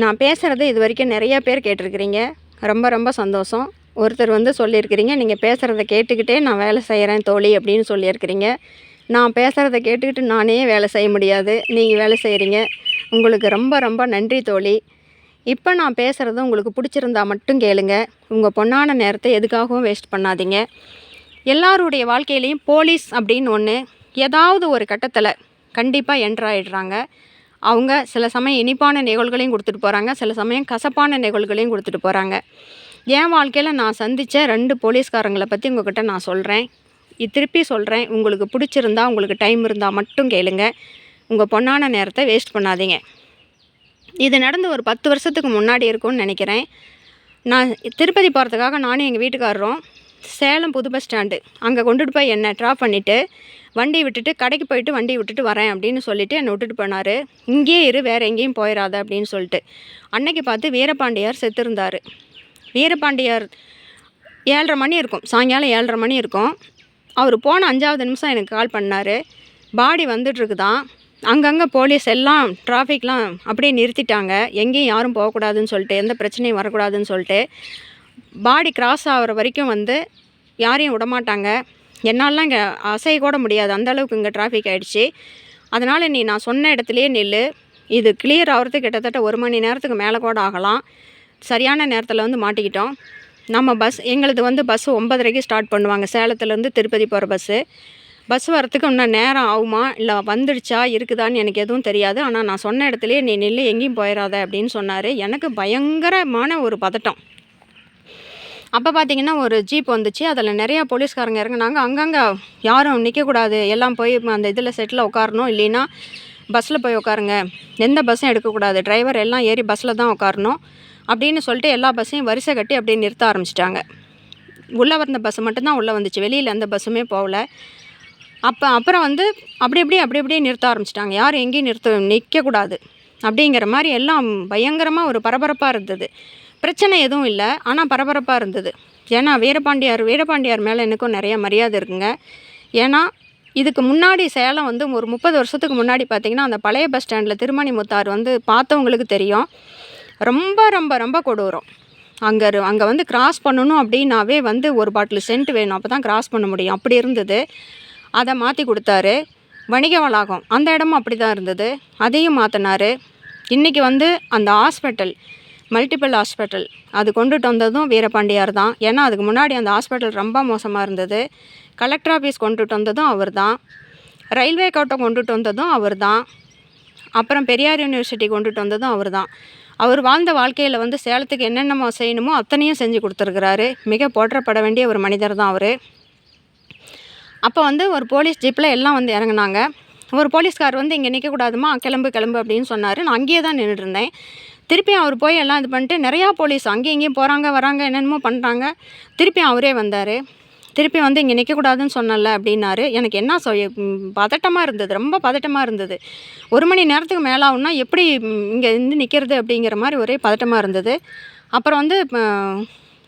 நான் பேசுகிறது இது வரைக்கும் நிறைய பேர் கேட்டிருக்கிறீங்க. ரொம்ப ரொம்ப சந்தோஷம். ஒருத்தர் வந்து சொல்லியிருக்கிறீங்க. நீங்கள் பேசுகிறத கேட்டுக்கிட்டே நான் வேலை செய்கிறேன் தோழி அப்படின்னு சொல்லியிருக்கிறீங்க. நான் பேசுகிறத கேட்டுக்கிட்டு நானே வேலை செய்ய முடியாது. நீங்கள் வேலை செய்கிறீங்க உங்களுக்கு ரொம்ப ரொம்ப நன்றி தோழி. இப்போ நான் பேசுகிறது உங்களுக்கு பிடிச்சிருந்தா மட்டும் கேளுங்க. உங்கள் பொண்ணான நேரத்தை எதுக்காகவும் வேஸ்ட் பண்ணாதீங்க. எல்லாருடைய வாழ்க்கையிலையும் போலீஸ் அப்படின்னு ஒன்று ஏதாவது ஒரு கட்டத்தில் கண்டிப்பாக என்ட்ராயிடுறாங்க அவங்க சில சமயம் இனிப்பான நிகழ்களையும் கொடுத்துட்டு போகிறாங்க சில சமயம் கசப்பான நிகழ்வுகளையும் கொடுத்துட்டு போகிறாங்க என் வாழ்க்கையில் நான் சந்தித்த ரெண்டு போலீஸ்காரங்களை பற்றி உங்ககிட்ட நான் சொல்கிறேன் திருப்பி சொல்கிறேன் உங்களுக்கு பிடிச்சிருந்தா உங்களுக்கு டைம் இருந்தால் மட்டும் கேளுங்க. உங்கள் பொண்ணான நேரத்தை வேஸ்ட் பண்ணாதீங்க. இது நடந்து ஒரு பத்து வருஷத்துக்கு முன்னாடி இருக்கும்னு நினைக்கிறேன். நான் திருப்பதி போகிறதுக்காக நானும் எங்கள் வீட்டுக்காரரும் சேலம் புது பஸ் ஸ்டாண்டு அங்கே கொண்டுட்டு போய் என்னை ட்ராப் பண்ணிவிட்டு வண்டி விட்டுட்டு கடைக்கு போயிட்டு வண்டி விட்டுட்டு வரேன் அப்படின்னு சொல்லிட்டு என்னை விட்டுட்டு போனார். இங்கேயே இரு வேறு எங்கேயும் போயிடாத அப்படின்னு சொல்லிட்டு. அன்னைக்கு பார்த்து வீரபாண்டியார் செத்துருந்தார். வீரபாண்டியார் ஏழரை மணி இருக்கும் சாயங்காலம் ஏழரை மணி இருக்கும். அவர் போன அஞ்சாவது நிமிஷம் எனக்கு கால் பண்ணார். பாடி வந்துட்டுருக்குதான் அங்கங்கே போலீஸ் எல்லாம் டிராஃபிக்லாம் அப்படியே நிறுத்திட்டாங்க. எங்கேயும் யாரும் போகக்கூடாதுன்னு சொல்லிட்டு எந்த பிரச்சனையும் வரக்கூடாதுன்னு சொல்லிட்டு. பாடி கிராஸ் ஆகிற வரைக்கும் வந்து யாரையும் விடமாட்டாங்க. என்னாலலாம் இங்கே அசைய கூட முடியாது. அந்த அளவுக்கு இங்கே டிராஃபிக் ஆகிடுச்சி அதனால் நீ நான் சொன்ன இடத்துலையே நில் இது கிளியர் ஆகிறதுக்கு கிட்டத்தட்ட ஒரு மணி நேரத்துக்கு மேலே கூட ஆகலாம். சரியான நேரத்தில் வந்து மாட்டிக்கிட்டோம். நம்ம பஸ் எங்களுது வந்து பஸ்ஸு ஒன்பதரைக்கு ஸ்டார்ட் பண்ணுவாங்க. சேலத்துலேருந்து திருப்பதி போகிற பஸ்ஸு பஸ் வரத்துக்கு இன்னும் நேரம் ஆகுமா? இல்லை வந்துடுச்சா? இருக்குதான்னு எனக்கு எதுவும் தெரியாது. ஆனால் நான் சொன்ன இடத்துலையே நீ நில்லு எங்கேயும் போயிடாத அப்படின்னு சொன்னார். எனக்கு பயங்கரமான ஒரு பதட்டம். அப்போ பார்த்தீங்கன்னா ஒரு ஜீப் வந்துச்சு. அதில் நிறையா போலீஸ்காரங்க இறங்குனாங்க. அங்கங்கே யாரும் நிற்கக்கூடாது எல்லாம் போய் அந்த இதில் செட்டில் உட்காரணும் இல்லைன்னா பஸ்ஸில் போய் உட்காருங்க எந்த பஸ்ஸும் எடுக்கக்கூடாது. டிரைவர் எல்லாம் ஏறி பஸ்ஸில் தான் உட்காரணும் அப்படின்னு சொல்லிட்டு எல்லா பஸ்ஸையும் வரிசை கட்டி அப்படியே நிறுத்த ஆரம்பிச்சிட்டாங்க. உள்ளே வந்த பஸ் மட்டும்தான் உள்ளே வந்துச்சு. வெளியில் எந்த பஸ்ஸுமே போகல. அப்போ அப்புறம் வந்து அப்படி இப்படி அப்படி அப்படியே நிறுத்த ஆரம்பிச்சிட்டாங்க. யாரும் எங்கேயும் நிறுத்த நிற்கக்கூடாது அப்படிங்கிற மாதிரி எல்லாம் பயங்கரமாக ஒரு பரபரப்பாக இருந்தது. பிரச்சனை எதுவும் இல்லை. ஆனால் பரபரப்பாக இருந்தது. ஏன்னா வீரபாண்டியார் வீரபாண்டியார் மேலே எனக்கும் நிறைய மரியாதை இருக்குங்க. ஏன்னா இதுக்கு முன்னாடி சேலம் வந்து ஒரு முப்பது வருஷத்துக்கு முன்னாடி பார்த்திங்கன்னா அந்த பழைய பஸ் ஸ்டாண்டில் திருமணி முத்தார் வந்து பார்த்தவங்களுக்கு தெரியும். ரொம்ப ரொம்ப ரொம்ப கொடூரம். அங்கே அங்கே வந்து கிராஸ் பண்ணணும் அப்படின்னாவே வந்து ஒரு பாட்டில் சென்ட் வேணும். அப்போ தான் கிராஸ் பண்ண முடியும். அப்படி இருந்தது. அதை மாற்றி கொடுத்தாரு. வணிக வளாகம் அந்த இடமும் அப்படி தான் இருந்தது. அதையும் மாற்றினார் இன்றைக்கி வந்து அந்த ஹாஸ்பிட்டல் மல்டிபிள் ஹாஸ்பிட்டல் அது கொண்டுட்டு வந்ததும் வீரபாண்டியார் தான். ஏன்னா அதுக்கு முன்னாடி அந்த ஹாஸ்பிட்டல் ரொம்ப மோசமாக இருந்தது. கலெக்டர் ஆஃபீஸ் கொண்டுட்டு வந்ததும் அவர் தான். ரயில்வே கோட்டம் கொண்டுட்டு வந்ததும் அவர் தான். அப்புறம் பெரியார் யூனிவர்சிட்டி கொண்டுட்டு வந்ததும் அவர் தான். அவர் வாழ்ந்த வாழ்க்கையில் வந்து சேலத்துக்கு என்னென்னமோ செய்யணுமோ அத்தனையும் செஞ்சு கொடுத்துருக்குறாரு. மிக போற்றப்பட வேண்டிய ஒரு மனிதர் தான் அவர். அப்போ வந்து ஒரு போலீஸ் ஜீப்பில் எல்லாம் வந்து இறங்குனாங்க. ஒரு போலீஸ்கார் வந்து இங்கே நிற்கக்கூடாதுமா கிளம்பு கிளம்பு அப்படின்னு சொன்னார். நான் அங்கேயே தான் நின்றுட்டு இருந்தேன். திருப்பி அவர் போய் எல்லாம் இது பண்ணிட்டு நிறையா போலீஸ் அங்கேயும் இங்கேயும் போகிறாங்க வராங்க என்னென்னமோ பண்ணுறாங்க திருப்பி அவரே வந்தார். திருப்பி வந்து இங்கே நிற்கக்கூடாதுன்னு சொன்னல அப்படின்னாரு. எனக்கு என்ன சொ பதட்டமாக இருந்தது ரொம்ப பதட்டமாக இருந்தது. ஒரு மணி நேரத்துக்கு மேலே ஆகும்னா எப்படி இங்கே இருந்து நிற்கிறது அப்படிங்கிற மாதிரி ஒரே பதட்டமாக இருந்தது. அப்புறம் வந்து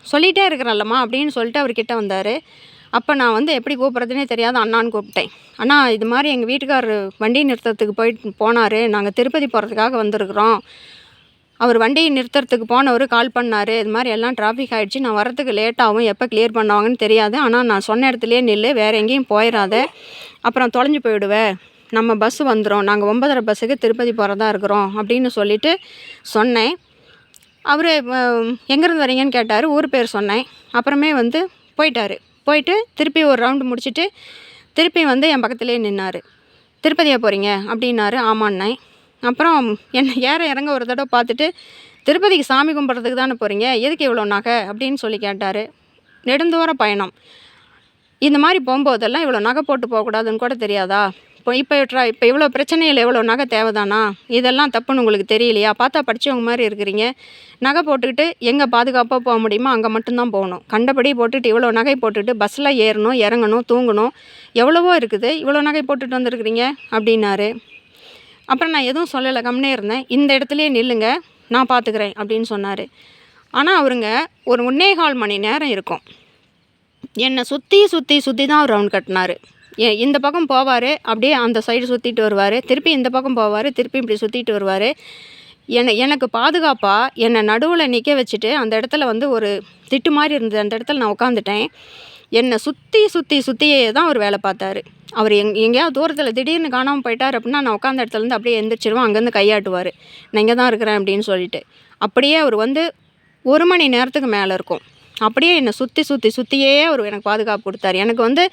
சொல்லிகிட்டே இருக்கிறல்லம்மா அப்படின்னு சொல்லிட்டு அவர்கிட்ட வந்தார். அப்போ நான் வந்து எப்படி கூப்பிட்றதுனே தெரியாத அண்ணான்னு கூப்பிட்டேன். அண்ணா இது மாதிரி எங்கள் வீட்டுக்காரர் வண்டி நிறுத்தத்துக்கு போயிட்டு போனார். நாங்கள் திருப்பதி போகிறதுக்காக வந்திருக்குறோம். அவர் வண்டியை நிறுத்துறதுக்கு போனவர் கால் பண்ணார். இது மாதிரி எல்லாம் டிராஃபிக் ஆகிடுச்சு நான் வரத்துக்கு லேட் ஆகும் எப்போ கிளியர் பண்ணுவாங்கன்னு தெரியாது. ஆனால் நான் சொன்ன இடத்துலையே நில்லு வேறு எங்கேயும் போயிடாத அப்புறம் தொலைஞ்சு போயிடுவேன் நம்ம பஸ்ஸு வந்துடும் நாங்கள் ஒன்பதரை பஸ்ஸுக்கு திருப்பதி போகிறதா இருக்கிறோம் அப்படின்னு சொல்லிவிட்டு சொன்னேன். அவர் எங்கேருந்து வரீங்கன்னு கேட்டார். ஊர் பேர் சொன்னேன். அப்புறமே வந்து போயிட்டார். போயிட்டு திருப்பி ஒரு ரவுண்டு முடிச்சுட்டு திருப்பி வந்து என் பக்கத்துலேயே நின்னார். திருப்பதியாக போகிறீங்க அப்படின்னாரு. ஆமான்னேன் அப்புறம் என்னை ஏற இறங்க ஒரு தடவை பார்த்துட்டு திருப்பதிக்கு சாமி கும்பிட்றதுக்கு தானே போகிறீங்க எதுக்கு இவ்வளோ நகை? அப்படின்னு சொல்லி கேட்டார். நெடுந்தோர பயணம். இந்த மாதிரி போகும்போதெல்லாம் இவ்வளோ நகை போட்டு போகக்கூடாதுன்னு கூட தெரியாதா? இப்போ இப்போ ட்ரா இப்போ இவ்வளோ பிரச்சனையில் எவ்வளோ நகை தேவைதானா? இதெல்லாம் தப்புன்னு உங்களுக்கு தெரியலையா? பார்த்தா படித்தவங்க மாதிரி இருக்கிறீங்க. நகை போட்டுக்கிட்டு எங்கே பாதுகாப்பாக போக முடியுமோ அங்கே மட்டும்தான் போகணும். கண்டபடி போட்டுட்டு இவ்வளோ நகை போட்டுட்டு பஸ்ஸில் ஏறணும் இறங்கணும் தூங்கணும். எவ்வளவோ இருக்குது. இவ்வளோ நகை போட்டுட்டு வந்திருக்கிறீங்க? அப்படின்னாரு. அப்புறம் நான் எதுவும் சொல்லலை கம்னே இருந்தேன். இந்த இடத்துலையே நில்லுங்க நான் பார்த்துக்கிறேன் அப்படின்னு சொன்னார். ஆனால் அவருங்க ஒரு உன்னேகால் மணி நேரம் இருக்கும். என்னை சுற்றி சுற்றி சுற்றி தான் அவர் ரவுண்ட் கட்டினார். ஏ இந்த பக்கம் போவார் அப்படியே அந்த சைடு சுற்றிட்டு வருவார். திருப்பி இந்த பக்கம் போவார் திருப்பி இப்படி சுற்றிட்டு வருவார். என்னை எனக்கு பாதுகாப்பாக என்னை நடுவில் நிற்க வச்சுட்டு அந்த இடத்துல வந்து ஒரு திட்டு மாதிரி இருந்தது. அந்த இடத்துல நான் உட்காந்துட்டேன் என்னை சுற்றி சுற்றி சுற்றியே தான் அவர் வேலை பார்த்தாரு. அவர் எங் எங்கேயாவது தூரத்தில் திடீர்னு காணாமல் போயிட்டார் அப்படின்னா நான் உட்காந்த இடத்துலேருந்து அப்படியே எந்திரிச்சிடுவேன் அங்கேருந்து கையாட்டுவார். நான் இங்கே தான் இருக்கிறேன் அப்படின்னு சொல்லிட்டு. அப்படியே அவர் வந்து ஒரு மணி நேரத்துக்கு மேலே இருக்கும். அப்படியே என்னை சுற்றி சுற்றி சுற்றியே அவர் எனக்கு பாதுகாப்பு கொடுத்தாரு. எனக்கு வந்து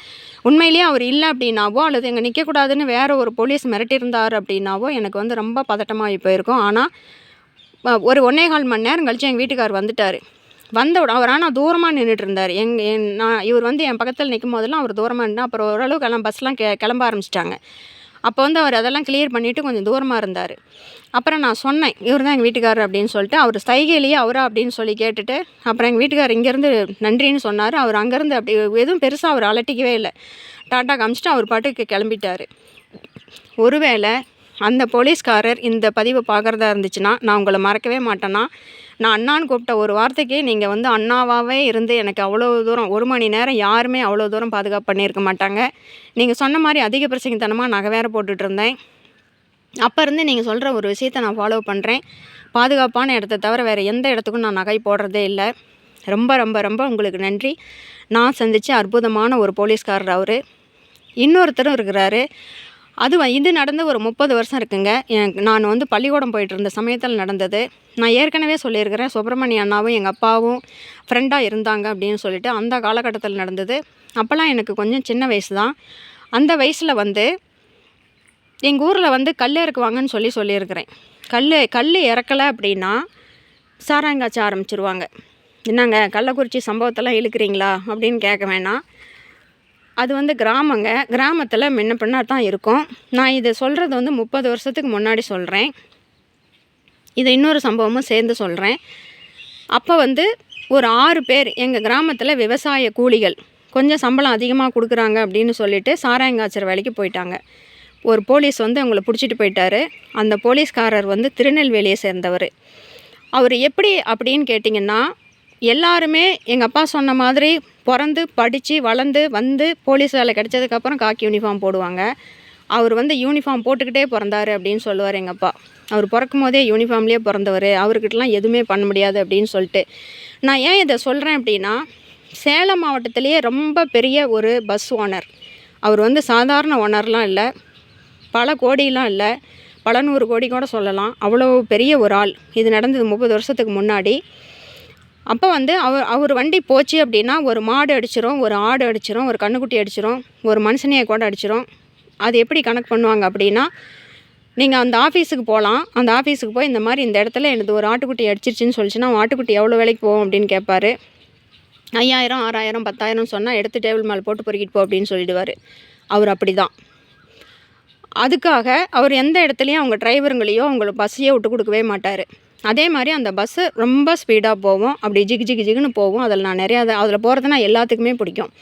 உண்மையிலேயே அவர் இல்லை அப்படின்னாவோ அல்லது இங்கே நிற்கக்கூடாதுன்னு வேறு ஒரு போலீஸ் மிரட்டியிருந்தார் அப்படின்னாவோ எனக்கு வந்து ரொம்ப பதட்டமாகி போயிருக்கும். ஆனால் ஒரு ஒன்றே கால் மணி நேரம் கழித்து எங்கள் வீட்டுக்கார் வந்துட்டார். வந்த அவர் ஆனால் தூரமாக நின்றுட்டு இருந்தார். எங் என் நான் இவர் வந்து என் பக்கத்தில் நிற்கும் போதெல்லாம் அவர் தூரமாக நின்று அப்புறம் ஓரளவுக்கு எல்லாம் பஸ்லாம் கெ கிளம்ப ஆரம்பிச்சிட்டாங்க. அப்போ வந்து அவர் அதெல்லாம் கிளியர் பண்ணிவிட்டு கொஞ்சம் தூரமாக இருந்தார். அப்புறம் நான் சொன்னேன் இவர் தான் எங்கள் வீட்டுக்காரர் அப்படின்னு சொல்லிட்டு அவர் சைகையிலேயே அவரா அப்படின்னு சொல்லி கேட்டுட்டு அப்புறம் எங்கள் வீட்டுக்காரர் இங்கேருந்து நன்றின்னு சொன்னார். அவர் அங்கேருந்து அப்படி எதுவும் பெருசாக அவர் அலட்டிக்கவே இல்லை. டாட்டா காமிச்சிட்டு அவர் பாட்டுக்கு கிளம்பிட்டார். ஒருவேளை அந்த போலீஸ்காரர் இந்த பதிவை பார்க்குறதா இருந்துச்சுன்னா நான் உங்களை மறக்கவே மாட்டேன்னா நான் அண்ணான்னு கூப்பிட்ட ஒரு வார்த்தைக்கே நீங்கள் வந்து அண்ணாவாகவே இருந்து எனக்கு அவ்வளோ தூரம் ஒரு மணி நேரம் யாருமே அவ்வளோ தூரம் பாதுகாப்பு பண்ணியிருக்க மாட்டாங்க. நீங்கள் சொன்ன மாதிரி அதிக பிரச்சனைத்தனமாக நகை வேறு போட்டுட்டு இருந்தேன். அப்போ இருந்து நீங்கள் சொல்கிற ஒரு விஷயத்த நான் ஃபாலோ பண்ணுறேன் பாதுகாப்பான இடத்த தவிர வேறு எந்த இடத்துக்கும் நான் நகை போடுறதே இல்லை. ரொம்ப ரொம்ப ரொம்ப உங்களுக்கு நன்றி. நான் சந்தித்த அற்புதமான ஒரு போலீஸ்காரர் அவர். இன்னொருத்தரும் இருக்கிறாரு. அது இது நடந்து ஒரு முப்பது வருஷம் இருக்குங்க. நான் வந்து பள்ளிக்கூடம் போயிட்டு இருந்த சமயத்தில் நடந்தது. நான் ஏற்கனவே சொல்லியிருக்கிறேன் சுப்பிரமணிய அண்ணாவும் எங்கள் அப்பாவும் ஃப்ரெண்டாக இருந்தாங்க அப்படின்னு சொல்லிட்டு அந்த காலகட்டத்தில் நடந்தது. அப்போல்லாம் எனக்கு கொஞ்சம் சின்ன வயசு தான். அந்த வயசில் வந்து எங்கள் ஊரில் வந்து கல் இறக்குவாங்கன்னு சொல்லி சொல்லியிருக்கிறேன். கல் கல் இறக்கலை அப்படின்னா சாராயங்காய்ச்ச ஆரம்பிச்சிருவாங்க. என்னங்க கள்ளக்குறிச்சி சம்பவத்தெல்லாம் இழுக்கிறீங்களா அப்படின்னு கேட்க வேணாம். அது வந்து கிராமங்க. கிராமத்தில் முன்ன பின்னா தான் இருக்கும். நான் இதை சொல்கிறது வந்து முப்பது வருஷத்துக்கு முன்னாடி சொல்கிறேன் இதை இன்னொரு சம்பவமும் சேர்ந்து சொல்கிறேன் அப்போ வந்து ஒரு ஆறு பேர் எங்கள் கிராமத்தில் விவசாய கூலிகள் கொஞ்சம் சம்பளம் அதிகமாக கொடுக்குறாங்க அப்படின்னு சொல்லிட்டு சாராயங்காய்ச்சற வேலைக்கு போயிட்டாங்க. ஒரு போலீஸ் வந்து அவங்கள பிடிச்சிட்டு போயிட்டாரு. அந்த போலீஸ்காரர் வந்து திருநெல்வேலியை சேர்ந்தவர். அவர் எப்படி அப்படின்னு கேட்டிங்கன்னா எல்லாருமே எங்கள் அப்பா சொன்ன மாதிரி பிறந்து படித்து வளர்ந்து வந்து போலீஸ் வேலை கிடைச்சதுக்கப்புறம் காக்கி யூனிஃபார்ம் போடுவாங்க. அவர் வந்து யூனிஃபார்ம் போட்டுக்கிட்டே பிறந்தாரு அப்படின்னு சொல்லுவார் எங்கள் அப்பா. அவர் பிறக்கும் போதே யூனிஃபார்ம்லேயே பிறந்தவர். அவர்கிட்டலாம் எதுவுமே பண்ண முடியாது அப்படின்னு சொல்லிட்டு. நான் ஏன் இதை சொல்கிறேன் அப்படின்னா சேலம் மாவட்டத்திலேயே ரொம்ப பெரிய ஒரு பஸ் ஓனர் அவர் வந்து சாதாரண ஓனர்லாம் இல்லை. பல கோடிலாம் இல்லை. பல நூறு கோடி கூட சொல்லலாம். அவ்வளோ பெரிய ஒரு ஆள். இது நடந்தது முப்பது வருஷத்துக்கு முன்னாடி. அப்போ வந்து அவர் அவர் வண்டி போச்சு அப்படின்னா ஒரு மாடு அடிச்சிரும் ஒரு ஆடு அடிச்சிரும் ஒரு கண்ணுக்குட்டி அடிச்சிரும் ஒரு மனுஷனையை கூட அடிச்சிரும். அது எப்படி கணக்கு பண்ணுவாங்க அப்படின்னா நீங்கள் அந்த ஆஃபீஸுக்கு போகலாம் அந்த ஆஃபீஸுக்கு போய் இந்த மாதிரி இந்த இடத்துல எனது ஒரு ஆட்டுக்குட்டி அடிச்சிருச்சுன்னு சொல்லிச்சுன்னா ஆட்டுக்குட்டி எவ்வளோ வேலைக்கு போகும் அப்படின்னு கேட்பாரு. ஐயாயிரம் ஆறாயிரம் பத்தாயிரம் சொன்னால் எடுத்து டேபிள் மேலே போட்டு பொறுக்கிட்டு போ அப்படின்னு சொல்லிடுவார். அவர் அப்படி தான் அதுக்காக அவர் எந்த இடத்துலையும் அவங்க டிரைவருங்களையோ அவங்கள பஸ்ஸையோ விட்டு கொடுக்கவே மாட்டார். அதே மாதிரி அந்த பஸ்ஸு ரொம்ப ஸ்பீடாக போகும். அப்படி ஜிகு ஜிகு ஜிகுன்னு போகும். அதில் நான் நிறையா அதில் போகிறதுனா எல்லாத்துக்குமே பிடிக்கும்.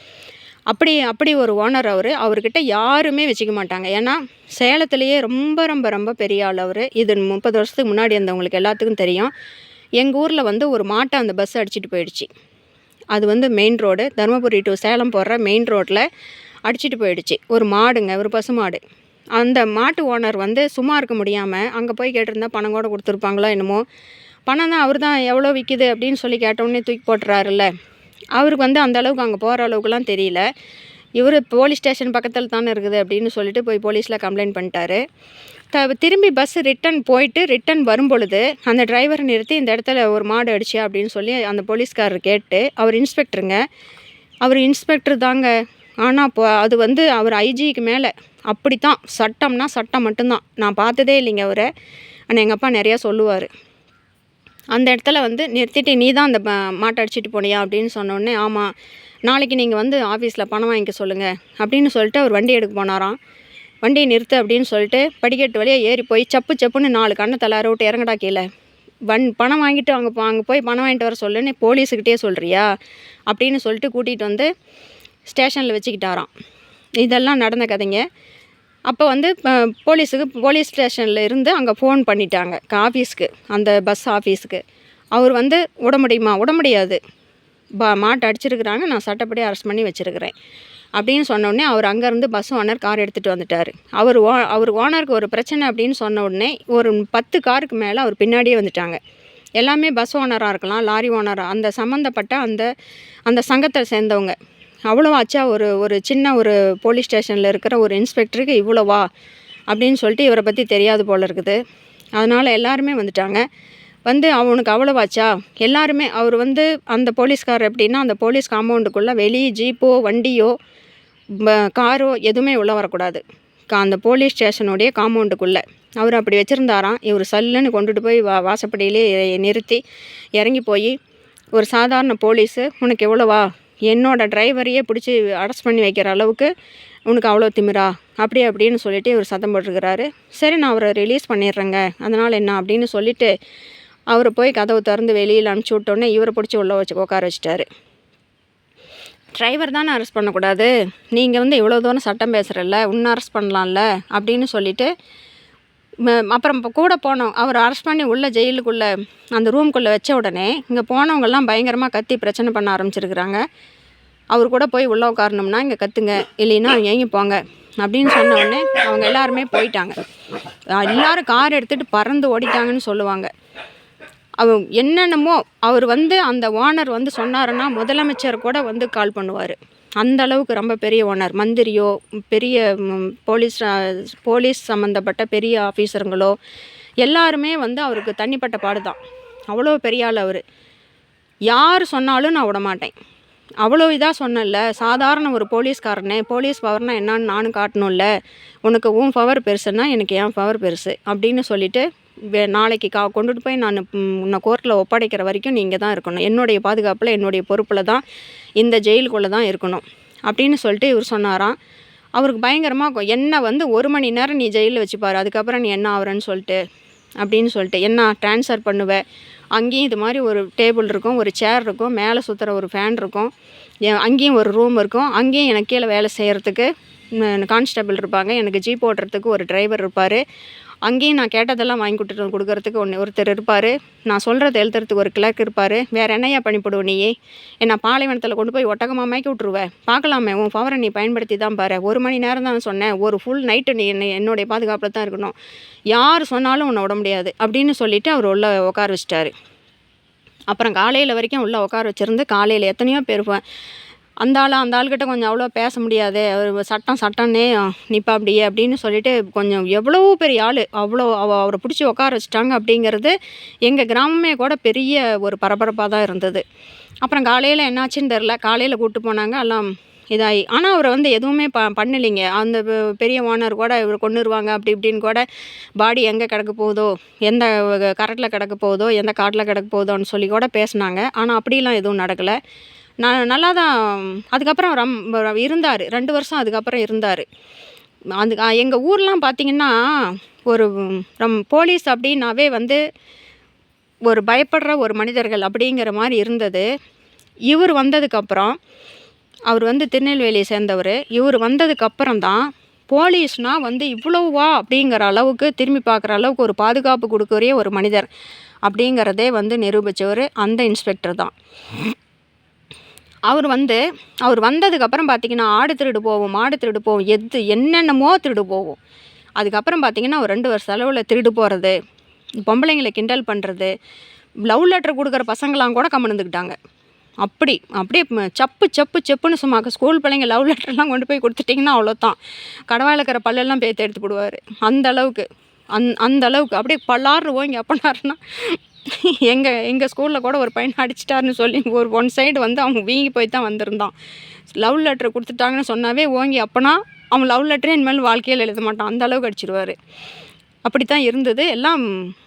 அப்படி அப்படி ஒரு ஓனர் அவர் அவர்கிட்ட யாருமே வச்சுக்க மாட்டாங்க. ஏன்னா சேலத்திலேயே ரொம்ப ரொம்ப ரொம்ப பெரிய ஆள் அவர். இது முப்பது வருஷத்துக்கு முன்னாடி இருந்தவங்களுக்கு எல்லாத்துக்கும் தெரியும். எங்கள் ஊரில் வந்து ஒரு மாட்டை அந்த பஸ் அடிச்சிட்டு போயிடுச்சு. அது வந்து main road Dharmapuri to Salem போடுற மெயின் ரோட்டில் அடிச்சிட்டு போயிடுச்சு. ஒரு மாடுங்க ஒரு பசு மாடு. அந்த மாட்டு ஓனர் வந்து சும்மா இருக்க முடியாமல் அங்கே போய் கேட்டிருந்தா பணம் கூட கொடுத்துருப்பாங்களோ என்னமோ. பணம் தான் அவர் தான் எவ்வளோ விற்கிது அப்படின்னு சொல்லி கேட்டோடனே தூக்கி போட்டுறாருல்ல. அவருக்கு வந்து அந்த அளவுக்கு அங்கே போகிற அளவுக்குலாம் தெரியல. இவர் போலீஸ் ஸ்டேஷன் பக்கத்தில் தானே இருக்குது அப்படின்னு சொல்லிட்டு போய் போலீஸில் கம்ப்ளைண்ட் பண்ணிட்டாரு. த திரும்பி பஸ் ரிட்டன் போயிட்டு ரிட்டன் வரும்பொழுது அந்த டிரைவரை நிறுத்தி இந்த இடத்துல ஒரு மாடு அடிச்சியா அப்படின்னு சொல்லி அந்த போலீஸ்காரர் கேட்டு அவர் இன்ஸ்பெக்டருங்க. அவர் இன்ஸ்பெக்டர் தாங்க. ஆனால் இப்போ அது வந்து அவர் ஐஜிக்கு மேலே. அப்படி தான் சட்டம்னா சட்டம் மட்டும்தான். நான் பார்த்ததே இல்லைங்க அவரை. ஆனால் எங்கள் அப்பா நிறையா சொல்லுவார். அந்த இடத்துல வந்து நிறுத்திட்டு நீ தான் அந்த மாட்டை அடிச்சிட்டு போனியா? அப்படின்னு சொன்னோடனே ஆமாம் நாளைக்கு நீங்கள் வந்து ஆஃபீஸில் பணம் வாங்கிக்க சொல்லுங்கள் அப்படின்னு சொல்லிட்டு அவர் வண்டி எடுக்க போனாராம். வண்டியை நிறுத்து அப்படின்னு சொல்லிட்டு படிக்கட்டு வழியாக ஏறி போய் சப்பு சப்புன்னு நாலு கண்ணை தலார விட்டு இறங்கடா கீழே. வன் பணம் வாங்கிட்டு அங்கே போ அங்கே போய் பணம் வாங்கிட்டு வர சொல்லுன்னு போலீஸுக்கிட்டே சொல்கிறியா அப்படின்னு சொல்லிட்டு கூட்டிகிட்டு வந்து ஸ்டேஷனில் வச்சுக்கிட்டாராம். இதெல்லாம் நடந்த கதைங்க. அப்போ வந்து போலீஸுக்கு போலீஸ் ஸ்டேஷனில் இருந்து அங்கே ஃபோன் பண்ணிட்டாங்க ஆஃபீஸ்க்கு அந்த பஸ் ஆஃபீஸுக்கு அவர் வந்து விட முடியுமா? விட முடியாது. பா மாட்டை அடிச்சிருக்கிறாங்க. நான் சட்டப்படி அரெஸ்ட் பண்ணி வச்சுருக்கிறேன். அப்படின்னு சொன்னோடனே அவர் அங்கேருந்து பஸ் ஓனர் கார் எடுத்துகிட்டு வந்துட்டார். அவர் ஓ அவர் ஓனருக்கு ஒரு பிரச்சனை அப்படின்னு சொன்ன உடனே ஒரு பத்து காருக்கு மேலே அவர் பின்னாடியே வந்துட்டாங்க. எல்லாமே பஸ் ஓனராக இருக்கலாம் லாரி ஓனராக அந்த சம்மந்தப்பட்ட அந்த அந்த சங்கத்தை சேர்ந்தவங்க. அவ்வளோ ஆச்சா ஒரு ஒரு சின்ன ஒரு போலீஸ் ஸ்டேஷனில் இருக்கிற ஒரு இன்ஸ்பெக்டருக்கு இவ்வளோவா அப்படின்னு சொல்லிட்டு இவரை பற்றி தெரியாது போல் இருக்குது. அதனால் எல்லாருமே வந்துட்டாங்க. வந்து அவனுக்கு அவ்வளவாச்சா எல்லாருமே அவர் வந்து அந்த போலீஸ்காரர் எப்படின்னா அந்த போலீஸ் காம்பவுண்டுக்குள்ளே வெளியே ஜீப்போ வண்டியோ காரோ எதுவுமே உள்ளே வரக்கூடாது. கா- அந்த போலீஸ் ஸ்டேஷனுடைய காம்பவுண்டுக்குள்ளே. அவர் அப்படி வச்சுருந்தாராம். இவர் சல்லுன்னு கொண்டுட்டு போய் வா வாசப்படியிலே நிறுத்தி இறங்கி போய் ஒரு சாதாரண போலீஸு உனக்கு எவ்வளோவா என்னோடய டிரைவரையே பிடிச்சி அரெஸ்ட் பண்ணி வைக்கிற அளவுக்கு உனக்கு அவ்வளோ திமிரா? அப்படி அப்படின்னு சொல்லிவிட்டு இவர் சத்தம் போட்டிருக்கிறாரு. சரி நான் அவரை ரிலீஸ் பண்ணிடுறேங்க. அதனால் என்ன அப்படின்னு சொல்லிட்டு அவரை போய் கதவு திறந்து வெளியில் அனுப்பிச்சி விட்டோன்னே இவரை பிடிச்சி உள்ளே வச்சு உட்கார வச்சிட்டாரு. டிரைவர் தானே அரெஸ்ட் பண்ணக்கூடாது? நீங்கள் வந்து இவ்வளோ தூரம் சட்டம் பேசுகிறல்ல இன்னும் அரெஸ்ட் பண்ணலாம்ல அப்படின்னு சொல்லிவிட்டு அப்புறம் இப்போ கூட போனோம். அவர் அரெஸ்ட் பண்ணி உள்ள ஜெயிலுக்குள்ளே அந்த ரூம்குள்ளே வச்ச உடனே இங்கே போனவங்கெல்லாம் பயங்கரமாக கத்தி பிரச்சனை பண்ண ஆரம்பிச்சிருக்கிறாங்க. அவர் கூட போய் உள்ளே உட்காரணும்னா இங்கே கத்துங்க. இல்லைன்னா ஏங்கி போங்க. அப்படின்னு சொன்ன உடனே அவங்க எல்லாருமே போயிட்டாங்க. எல்லாரும் கார் எடுத்துகிட்டு பறந்து ஓடிட்டாங்கன்னு சொல்லுவாங்க. அவ என்னென்னமோ அவர் வந்து அந்த ஓனர் வந்து சொன்னாருன்னா முதலமைச்சர் கூட வந்து கால் பண்ணுவார். அந்த அளவுக்கு ரொம்ப பெரிய ஓனர். மந்திரியோ பெரிய போலீஸ் போலீஸ் சம்மந்தப்பட்ட பெரிய ஆஃபீஸருங்களோ எல்லாருமே வந்து அவருக்கு தனிப்பட்ட பாடு தான் அவ்வளோ பெரிய ஆள் அவர். யார் சொன்னாலும் நான் விட மாட்டேன் அவ்வளோ இதாக சொன்னேன்ல சாதாரண ஒரு போலீஸ்காரனே போலீஸ் பவர்னால் என்னன்னு நானும் காட்டணும்ல உனக்கு உன் பவர் பெருசுன்னா எனக்கு என் பவர் பெருசு அப்படின்னு சொல்லிட்டு வே- நாளைக்கு கா கொண்டுட்டு போய் நான் உன்னை கோர்ட்டில் ஒப்படைக்கிற வரைக்கும் நீங்கள் தான் இருக்கணும். என்னுடைய பாதுகாப்பில் என்னுடைய பொறுப்பில் தான் இந்த ஜெயிலுக்குள்ளே தான் இருக்கணும். அப்படின்னு சொல்லிட்டு இவர் சொன்னாராம். அவருக்கு பயங்கரமாக என்ன வந்து ஒரு மணி நேரம் நீ ஜெயிலில் வச்சுப்பாரு அதுக்கப்புறம் நீ என்ன ஆகுறன்னு சொல்லிட்டு அப்படின்னு சொல்லிட்டு என்ன ட்ரான்ஸ்ஃபர் பண்ணுவ? அங்கேயும் இது மாதிரி ஒரு டேபிள் இருக்கும் ஒரு சேர் இருக்கும் மேலே சுற்றுற ஒரு ஃபேன் இருக்கும் அங்கேயும் ஒரு ரூம் இருக்கும் அங்கேயும் எனக்கு கீழே வேலை செய்கிறதுக்கு கான்ஸ்டபிள் இருப்பாங்க எனக்கு ஜீப் ஓட்டுறதுக்கு ஒரு டிரைவர் இருப்பார். அங்கேயும் நான் கேட்டதெல்லாம் வாங்கி கொடுத்துட்டு கொடுக்கறதுக்கு ஒன்று ஒருத்தர் இருப்பார். நான் சொல்கிறத எழுதுறதுக்கு ஒரு கிளர்க் இருப்பார். வேறு என்னையா பண்ணிவிடுவோம் நீயே? என்ன பாலைவனத்தில் கொண்டு போய் ஒட்டகமாக மயக்கி விட்ருவேன் பார்க்கலாமே உன் பவரை நீ பயன்படுத்தி தான் பாரு. ஒரு மணி நேரம் தான் சொன்னேன். ஒரு ஃபுல் நைட்டு நீ என்னை என்னுடைய பாதுகாப்பில் தான் இருக்கணும். யார் சொன்னாலும் உன்னை விட முடியாது அப்படின்னு சொல்லிட்டு அவர் உள்ளே உட்கார வச்சிட்டாரு. அப்புறம் காலையில் வரைக்கும் உள்ளே உட்கார வச்சுருந்து காலையில் எத்தனையோ பேர் அந்த ஆள் அந்த ஆள்கிட்ட கொஞ்சம் அவ்வளோ பேச முடியாது. அவர் சட்டம் சட்டம்னே நிப்பா அப்படியே அப்படின்னு சொல்லிட்டு கொஞ்சம் எவ்வளோ பெரிய ஆள். அவ்வளோ அவ அவரை பிடிச்சி உட்கார வச்சிட்டாங்க அப்படிங்கிறது எங்கள் கிராமமே கூட பெரிய ஒரு பரபரப்பாக தான் இருந்தது. அப்புறம் காலையில் என்னாச்சுன்னு தெரில காலையில் கூப்பிட்டு போனாங்க. எல்லாம் இதாகி ஆனால் அவரை வந்து எதுவுமே ப பண்ணலைங்க. அந்த பெரிய ஓனர் கூட இவர் கொண்டுருவாங்க அப்படி இப்படின்னு கூட பாடி எங்கே கிடக்க போகுதோ? எந்த கரட்டில் கிடக்க போகுதோ? எந்த காட்டில் கிடக்க போகுதோன்னு சொல்லி கூட பேசினாங்க. ஆனால் அப்படிலாம் எதுவும் நடக்கலை. நான் நல்லா தான் அதுக்கப்புறம் ரம் இருந்தார். ரெண்டு வருஷம் அதுக்கப்புறம் இருந்தார். அது எங்கள் ஊர்லாம் பார்த்தீங்கன்னா ஒரு ரம் போலீஸ் அப்படின்னாவே வந்து ஒரு பயப்படுற ஒரு மனிதர்கள் அப்படிங்கிற மாதிரி இருந்தது. இவர் வந்ததுக்கப்புறம் அவர் வந்து திருநெல்வேலியை சேர்ந்தவர். இவர் வந்ததுக்கப்புறம் தான் போலீஸ்னால் வந்து இவ்வளோவா அப்படிங்கிற அளவுக்கு திரும்பி பார்க்குற அளவுக்கு ஒரு பாதுகாப்பு கொடுக்கறிய ஒரு மனிதர் அப்படிங்கிறதே வந்து நிரூபித்தவர் அந்த இன்ஸ்பெக்டர் தான். அவர் வந்து அவர் வந்ததுக்கப்புறம் பார்த்தீங்கன்னா ஆடு திருடு போவோம் மாடு திருடு போவோம் எது என்னென்னமோ திருடு போவோம். அதுக்கப்புறம் பார்த்தீங்கன்னா ஒரு ரெண்டு வருஷ அளவில் திருடு போகிறது பொம்பளைங்களை கிண்டல் பண்ணுறது லவ் லெட்டர் கொடுக்குற பசங்களாம் கூட கம்மனுந்துக்கிட்டாங்க அப்படி அப்படியே செப்பு சப்பு சப்பு செப்புன்னு சும்மாக்க ஸ்கூல் பிள்ளைங்க லவ் லெட்டர்லாம் கொண்டு போய் கொடுத்துட்டிங்கன்னா அவ்வளோதான். கடவாயில் இருக்கிற பல்லெல்லாம் பேத்து எடுத்து போடுவார். அந்த அளவுக்கு அந் அந்த அளவுக்கு அப்படியே பல்லாறு ஓங்கி அப்பனாருன்னா எங்கள் எங்கள் ஸ்கூலில் கூட ஒரு பையன் அடிச்சிட்டாருன்னு சொல்லி ஒரு ஒன் சைடு வந்து அவங்க வீங்கி போய் தான் வந்திருந்தான். லவ் லெட்டர் கொடுத்துட்டாங்கன்னு சொன்னாவே ஓங்கி அப்போனா அவன் லவ் லெட்டரே இனிமேல் வாழ்க்கையில் எழுத மாட்டான். அந்த அளவுக்கு அடிச்சிருவார். அப்படி தான் இருந்தது. எல்லாம்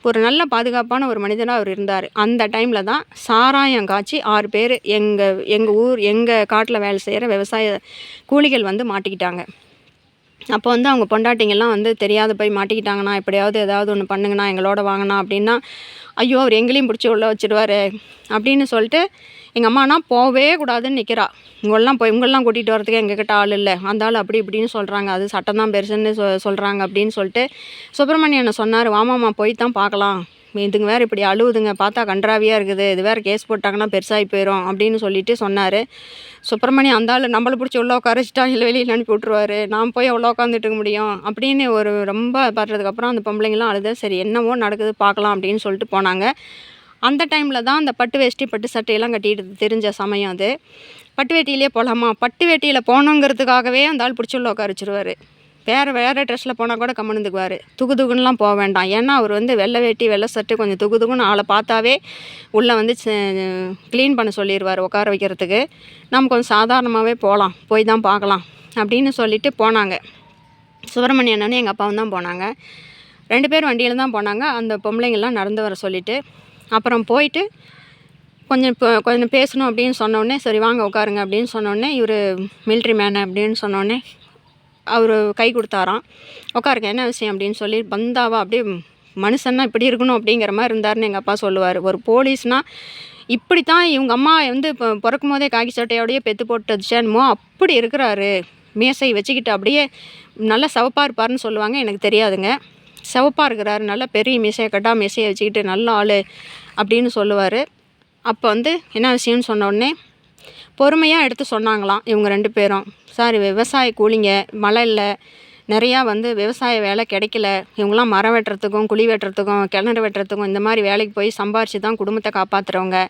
ஒரு நல்ல பாதுகாப்பான ஒரு மனிதனாக அவர் இருந்தார். அந்த டைமில் தான் சாராயம் காய்ச்சி ஆறு பேர் எங்கள் எங்கள் ஊர் எங்கள் காட்டில் வேலை செய்கிற விவசாய கூலிகள் வந்து மாட்டிக்கிட்டாங்க. அப்போ வந்து அவங்க பொண்டாட்டிங்கெல்லாம் வந்து தெரியாத போய் மாட்டிக்கிட்டாங்கன்னா எப்படியாவது ஏதாவது ஒன்று பண்ணுங்கண்ணா எங்களோட வாங்கினா அப்படின்னா ஐயோ அவர் எங்களையும் பிடிச்சி உள்ள வச்சிடுவாரு அப்படின்னு சொல்லிட்டு எங்கள் அம்மானா போகவே கூடாதுன்னு நிற்கிறா இவங்கெல்லாம் போய் இவங்கெல்லாம் கூட்டிகிட்டு வரதுக்கு எங்ககிட்ட ஆள் இல்லை. அந்த ஆள் அப்படி இப்படின்னு சொல்கிறாங்க அது சட்டம் தான் பெருசுன்னு சொ சொல்கிறாங்க அப்படின்னு சொல்லிட்டு சுப்பிரமணியனை சொன்னார். வாமாம்மா போய் தான் பார்க்கலாம். இதுங்க வேறு இப்படி அழுவுதுங்க. பார்த்தா கன்றாவியாக இருக்குது. இது வேறு கேஸ் போட்டாங்கன்னா பெருசாகி போயிடும் அப்படின்னு சொல்லிட்டு சொன்னார். சுப்பிரமணியம் அந்த ஆள் நம்மளை பிடிச்சி உள்ள உட்கார இல்லை வெளியில் அனுப்பி விட்ருவாரு நான் போய் உள்ளே உட்காந்துட்டு முடியும் அப்படின்னு ஒரு ரொம்ப படுறதுக்கப்புறம் அந்த பொம்பளைங்களாம் அழுத சரி என்னவோ நடக்குது பார்க்கலாம் அப்படின்னு சொல்லிட்டு போனாங்க. அந்த டைமில் தான் அந்த பட்டு வேஷ்டி பட்டு சட்டையெல்லாம் கட்டிட்டு தெரிஞ்ச சமயம் அது. பட்டு வேட்டியிலே போகலாமா பட்டு வேட்டியில் போகணுங்கிறதுக்காகவே அந்த ஆள் பிடிச்சி உள்ள உட்காரச்சிருவார் வேறு வேறு ட்ரெஸ்ஸில் போனால் கூட கம்முனுக்குவார் துகு துகுன்னுலாம் போக வேண்டாம். ஏன்னா அவர் வந்து வெள்ளை வேட்டி வெள்ளை சட்டு கொஞ்சம் துகு துகுன்னு ஆளை பார்த்தாவே உள்ளே வந்து க்ளீன் பண்ண சொல்லிடுவார் உட்கார வைக்கிறதுக்கு. நம்ம கொஞ்சம் சாதாரணமாகவே போகலாம் போய் தான் பார்க்கலாம். அப்படின்னு சொல்லிட்டு போனாங்க. சுப்பிரமணிய அண்ணனும் எங்கள் அப்பாவும் தான் போனாங்க. ரெண்டு பேர் வண்டியில் தான் போனாங்க. அந்த பொம்பளைங்கள்லாம் நடந்து வர சொல்லிவிட்டு அப்புறம் போயிட்டு கொஞ்சம் இப்போ கொஞ்சம் பேசணும் அப்படின்னு சொன்னோடனே சரி வாங்க உட்காருங்க அப்படின்னு சொன்னோடனே இவர் மிலிட்ரி மேனு அப்படின்னு சொன்னோடனே அவர் கை கொடுத்தாராம். உட்காருங்க என்ன விஷயம்? அப்படின்னு சொல்லி பந்தாவா அப்படியே மனுஷன்னா இப்படி இருக்கணும் அப்படிங்கிற மாதிரி இருந்தாருன்னு எங்கள் அப்பா சொல்லுவார். ஒரு போலீஸ்னால் இப்படி தான் இவங்க அம்மா வந்து இப்போ பிறக்கும் போதே காக்கி சட்டையோடையே பெத்து போட்டுச்சேன்மோ அப்படி இருக்கிறாரு. மேசை வச்சுக்கிட்டு அப்படியே நல்லா சிவப்பாக இருப்பாருன்னு சொல்லுவாங்க எனக்கு தெரியாதுங்க. சிவப்பாக இருக்கிறாரு நல்லா பெரிய மீசையை கட்டா மீசையை வச்சுக்கிட்டு நல்ல ஆள் அப்படின்னு சொல்லுவார். அப்போ வந்து என்ன விஷயம்னு சொன்ன உடனே பொறுமையாக எடுத்து சொன்னாங்களாம் இவங்க ரெண்டு பேரும். சார் விவசாய கூலிங்க மழை இல்லை. நிறையா வந்து விவசாய வேலை கிடைக்கல. இவங்களாம் மரம் வெட்டுறதுக்கும் குழி வெட்டுறதுக்கும் கிணறு வெட்டுறதுக்கும் இந்த மாதிரி வேலைக்கு போய் சம்பாரித்து தான் குடும்பத்தை காப்பாற்றுறவங்க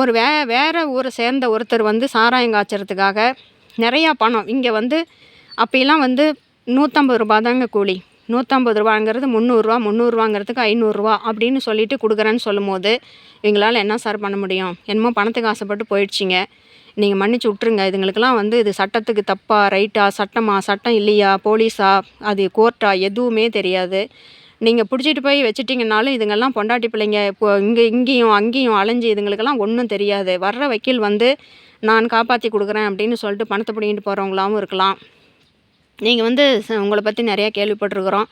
ஒரு வே வேறு ஊரை சேர்ந்த ஒருத்தர் வந்து சாராயம் காய்ச்சறதுக்காக நிறையா பணம். இங்கே வந்து அப்போலாம் வந்து நூற்றம்பது ரூபா தாங்க கூலி. நூற்றம்பது ரூபாங்கிறது முந்நூறுரூவா முந்நூறுரூவாங்கிறதுக்கு ஐநூறுரூவா அப்படின்னு சொல்லிட்டு கொடுக்குறேன்னு சொல்லும்போது இவங்களால் என்ன சார் பண்ண முடியும்? என்னமோ பணத்துக்கு ஆசைப்பட்டு போயிடுச்சிங்க. நீங்கள் மன்னிச்சு விட்ருங்க இதுங்களுக்கெல்லாம் வந்து இது சட்டத்துக்கு தப்பா ரைட்டா சட்டமா சட்டம் இல்லையா போலீஸா அது கோர்ட்டா எதுவுமே தெரியாது. நீங்கள் பிடிச்சிட்டு போய் வச்சிட்டிங்கனாலும் இதுங்கெல்லாம் பொண்டாட்டி பிள்ளைங்க இப்போ இங்கே இங்கேயும் அங்கேயும் அலைஞ்சு இதுங்களுக்கெல்லாம் ஒன்றும் தெரியாது. வர்ற வக்கீல் வந்து நான் காப்பாற்றி கொடுக்குறேன் அப்படின்னு சொல்லிட்டு பணத்தை பிடிங்கிட்டு போகிறவங்களாவும் இருக்கலாம். நீங்கள் வந்து ச உங்களை பற்றி நிறையா கேள்விப்பட்டிருக்குறோம்.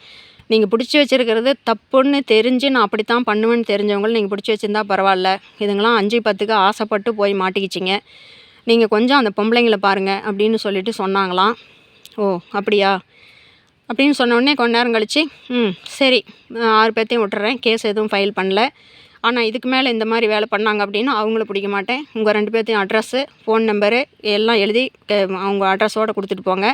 நீங்கள் பிடிச்சி வச்சுருக்கிறது தப்புன்னு தெரிஞ்சு நான் அப்படி தான் பண்ணுவேன்னு தெரிஞ்சவங்களும் நீங்கள் பிடிச்சி வச்சிருந்தா பரவாயில்ல. இதுங்களாம் அஞ்சு பத்துக்கு ஆசைப்பட்டு போய் மாட்டிக்கிச்சிங்க. நீங்கள் கொஞ்சம் அந்த பொம்பளைங்களை பாருங்கள் அப்படின்னு சொல்லிட்டு சொன்னாங்களாம். ஓ அப்படியா? அப்படின்னு சொன்ன உடனே கொஞ்ச நேரம் கழித்து ம் சரி ஆறு பேர்த்தையும் விட்டுறேன். கேஸ் எதுவும் ஃபைல் பண்ணல. ஆனால் இதுக்கு மேலே இந்த மாதிரி வேலை பண்ணாங்க அப்படின்னா அவங்கள பிடிக்க மாட்டேன். உங்கள் ரெண்டு பேர்த்தையும் அட்ரஸ்ஸு ஃபோன் நம்பரு எல்லாம் எழுதி அவங்க அட்ரஸோடு கொடுத்துட்டு போங்க.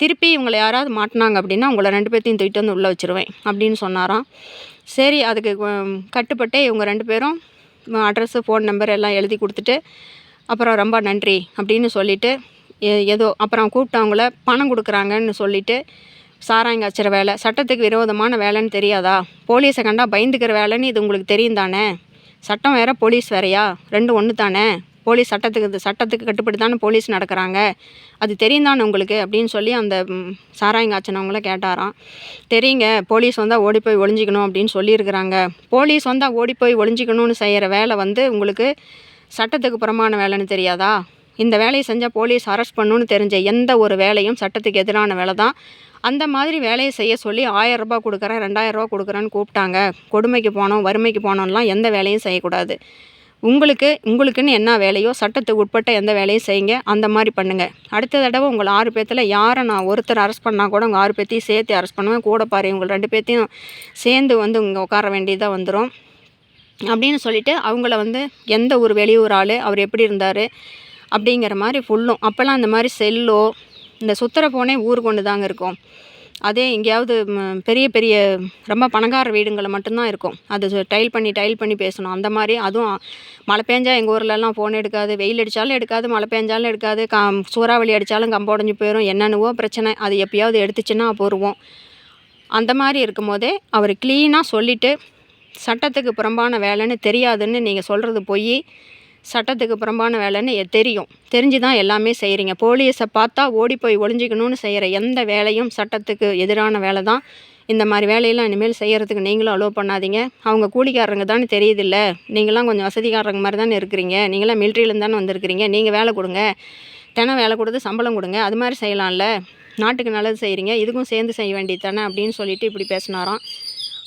திருப்பி இவங்களை யாராவது மாட்டினாங்க அப்படின்னா உங்களை ரெண்டு பேர்த்தையும் தூக்கிட்டு வந்து உள்ளே வச்சுருவேன் அப்படின்னு சொன்னாராம். சரி அதுக்கு கட்டுப்பட்டே இவங்க ரெண்டு பேரும் அட்ரஸ்ஸு ஃபோன் நம்பர் எல்லாம் எழுதி கொடுத்துட்டு அப்புறம் ரொம்ப நன்றி அப்படின்னு சொல்லிவிட்டு எ- ஏதோ அப்புறம் கூப்பிட்டவங்கள பணம் கொடுக்குறாங்கன்னு சொல்லிட்டு சாராயங்க காய்ச்சற வேலை சட்டத்துக்கு விரோதமான வேலைன்னு தெரியாதா? போலீஸை கண்டா பயந்துக்கிற வேலைன்னு இது உங்களுக்கு தெரியும் தானே? சட்டம் வேற போலீஸ் வேறையா? ரெண்டு ஒன்று தானே போலீஸ் சட்டத்துக்கு சட்டத்துக்கு கட்டுப்பட்டு தானே போலீஸ் நடக்கிறாங்க. அது தெரியும் தானே உங்களுக்கு? அப்படின்னு சொல்லி அந்த ம், கேட்டாராம். தெரியுங்க போலீஸ் வந்தால் ஓடி போய் ஒளிஞ்சிக்கணும் அப்படின்னு சொல்லியிருக்கிறாங்க. போலீஸ் வந்தால் ஓடி போய் ஒளிஞ்சிக்கணும்னு செய்கிற வேலை வந்து உங்களுக்கு சட்டத்துக்கு புறமான வேலைன்னு தெரியாதா? இந்த வேலையை செஞ்சால் போலீஸ் அரெஸ்ட் பண்ணுன்னு தெரிஞ்ச எந்த ஒரு வேலையும் சட்டத்துக்கு எதிரான வேலை தான். அந்த மாதிரி வேலையை செய்ய சொல்லி ஆயிரம் ரூபாய் கொடுக்குறேன் ரெண்டாயிரம் கொடுக்குறேன்னு கூப்பிட்டாங்க. கொடுமைக்கு போனோம் வறுமைக்கு போனோம்லாம் எந்த வேலையும் செய்யக்கூடாது. உங்களுக்கு உங்களுக்குன்னு என்ன வேலையோ சட்டத்துக்கு உட்பட்ட எந்த வேலையும் செய்யுங்க. அந்த மாதிரி பண்ணுங்கள் அடுத்த தடவை உங்களை ஆறு பேர்த்தில் யாரை நான் ஒருத்தர் அரெஸ்ட் பண்ணால் கூட உங்கள் ஆறு பேர்த்தையும் சேர்த்து அரெஸ்ட் பண்ணுவேன். கூட பாரு உங்கள் ரெண்டு பேர்த்தையும் சேர்ந்து வந்து இங்கே உட்கார வேண்டியதாக வந்துடும் அப்படின்னு சொல்லிவிட்டு அவங்கள வந்து எந்த ஒரு வெளியூர் ஆள் அவர் எப்படி இருந்தார் அப்படிங்கிற மாதிரி ஃபுல்லும் அப்போல்லாம் இந்த மாதிரி செல்லோ இந்த சுத்துற ஃபோனே ஊர் கொண்டு தாங்க இருக்கும். அதே எங்கேயாவது பெரிய பெரிய ரொம்ப பணக்கார வீடுங்களில் மட்டும்தான் இருக்கும். அது டைல் பண்ணி டைல் பண்ணி பேசணும். அந்த மாதிரி அதுவும் மழை பெஞ்சா எங்கள் ஊர்லலாம் ஃபோன் எடுக்காது. வெயில் அடித்தாலும் எடுக்காது மழை பெஞ்சாலும் எடுக்காது. கா சூறாவளி அடித்தாலும் கம்பு போயிடும் என்னென்னவோ பிரச்சனை. அது எப்பயாவது எடுத்துச்சுன்னா போடுவோம் அந்த மாதிரி இருக்கும்போதே அவர் க்ளீனாக சொல்லிவிட்டு சட்டத்துக்கு புறம்பான வேலைன்னு தெரியாதுன்னு நீங்கள் சொல்கிறது போய். சட்டத்துக்கு புறம்பான வேலைன்னு தெரியும். தெரிஞ்சு தான் எல்லாமே செய்கிறீங்க போலீஸை பார்த்தா ஓடி போய் ஒளிஞ்சிக்கணும்னு செய்கிற எந்த வேலையும் சட்டத்துக்கு எதிரான வேலை தான் இந்த மாதிரி வேலையெல்லாம் இனிமேல் செய்கிறதுக்கு நீங்களும் அலோவ் பண்ணாதீங்க. அவங்க கூலிக்காரங்க தானே தெரியுதில்ல. நீங்களாம் கொஞ்சம் வசதிக்காரங்க மாதிரி தானே இருக்கிறீங்க. நீங்களாம் மிலிட்ரியிலேருந்து தானே வந்திருக்கிறீங்க. நீங்கள் வேலை கொடுங்க. தினம் வேலை கொடுத்து சம்பளம் கொடுங்க. அது மாதிரி செய்யலாம்ல. நாட்டுக்கு நல்லது செய்கிறீங்க இதுக்கும் சேர்ந்து செய்ய வேண்டியது தானே அப்படின்னு சொல்லிட்டு இப்படி பேசினாராம்.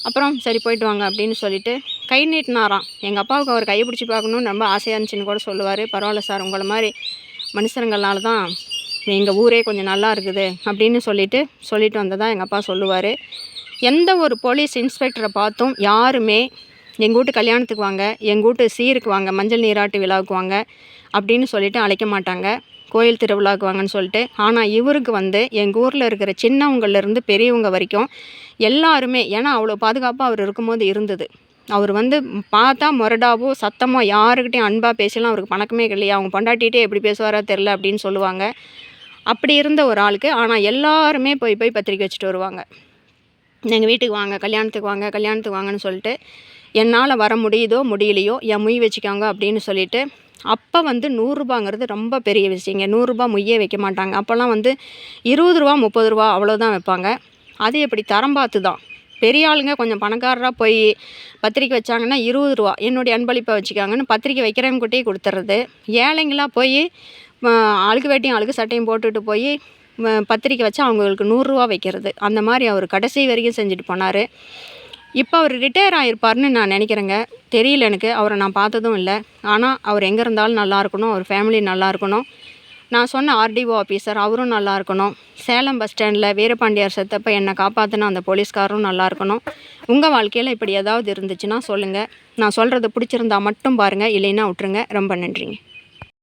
அப்புறம் சரி போயிட்டு வாங்க அப்படின்னு சொல்லிட்டு கை நீட்டினாராம். எங்கள் அப்பாவுக்கு அவர் கையை பிடிச்சி பார்க்கணும்னு ரொம்ப ஆசையாக இருந்துச்சுன்னு கூட சொல்லுவார். பரவாயில்ல சார் உங்களை மாதிரி மனுஷங்களால தான் எங்கள் ஊரே கொஞ்சம் நல்லா இருக்குது அப்படின்னு சொல்லிட்டு சொல்லிட்டு வந்ததா எங்கள் அப்பா சொல்லுவார். எந்த ஒரு போலீஸ் இன்ஸ்பெக்டரை பார்த்தும் யாருமே எங்கள் வீட்டு கல்யாணத்துக்கு வாங்க எங்கள் வீட்டு சீருக்கு வாங்க மஞ்சள் நீராட்டு விழாவுக்கு வாங்க அப்படின்னு சொல்லிட்டு அழைக்க மாட்டாங்க. கோயில் திருவிழாவுக்கு வாங்கன்னு சொல்லிட்டு. ஆனால் இவருக்கு வந்து எங்கள் ஊரில் இருக்கிற சின்னவங்கள்லேருந்து பெரியவங்க வரைக்கும் எல்லாருமே ஏன்னா அவ்வளோ பாதுகாப்பாக அவர் இருக்கும்போது இருந்தது. அவர் வந்து பார்த்தா முரடாவோ சத்தமோ யாருக்கிட்டையும் அன்பாக பேசலாம் அவருக்கு பணக்கமே இல்லையா. அவங்க பொண்டாட்டிகிட்டே எப்படி பேசுவாரோ தெரில அப்படின்னு சொல்லுவாங்க. அப்படி இருந்த ஒரு ஆளுக்கு ஆனால் எல்லாருமே போய் போய் பத்திரிக்கை வச்சுட்டு வருவாங்க. எங்கள் வீட்டுக்கு வாங்க கல்யாணத்துக்கு வாங்க கல்யாணத்துக்கு வாங்கன்னு சொல்லிட்டு என்னால் வர முடியுதோ முடியலையோ என் முய் வச்சுக்கோங்க அப்படின்னு சொல்லிட்டு அப்போ வந்து நூறுரூபாங்கிறது ரொம்ப பெரிய விஷயங்க நூறுரூபா முய்யே வைக்க மாட்டாங்க. அப்போல்லாம் வந்து இருபது ரூபா முப்பது ரூபா அவ்வளோதான் வைப்பாங்க. அது எப்படி? தரம் பார்த்து தான் பெரிய ஆளுங்க கொஞ்சம் பணக்காரராக போய் பத்திரிக்கை வச்சாங்கன்னா இருபது ரூபா. என்னுடைய அன்பளிப்பை வச்சுக்காங்கன்னு பத்திரிக்கை வைக்கிறவங்கிட்டே கொடுத்துறது. ஏழைங்களாக போய் அழுக்கு வேட்டியும் ஆளுக்கு சட்டையும் போட்டுட்டு போய் பத்திரிக்கை வச்சு அவங்களுக்கு நூறுரூவா வைக்கிறது. அந்த மாதிரி அவர் கடைசி வரைக்கும் செஞ்சுட்டு போனார். இப்போ அவர் ரிட்டையர் ஆகிருப்பார்னு நான் நினைக்கிறேங்க. தெரியல எனக்கு அவரை நான் பார்த்ததும் இல்லை. ஆனால் அவர் எங்கே இருந்தாலும் நல்லா இருக்கணும் அவர் ஃபேமிலி நல்லா இருக்கணும். நான் சொன்ன ஆர்டிஓ ஆஃபீஸர் அவரும் நல்லா இருக்கணும். சேலம் பஸ் ஸ்டாண்டில் வீரபாண்டியார் செத்தப்ப என்னை காப்பாற்றின அந்த போலீஸ்காரரும் நல்லா இருக்கணும். உங்கள் வாழ்க்கையில் இப்படி ஏதாவது இருந்துச்சுன்னா சொல்லுங்கள் நான் சொல்கிறது பிடிச்சிருந்தா மட்டும் பாருங்கள் இல்லைன்னா விட்ருங்க ரொம்ப நன்றிங்க.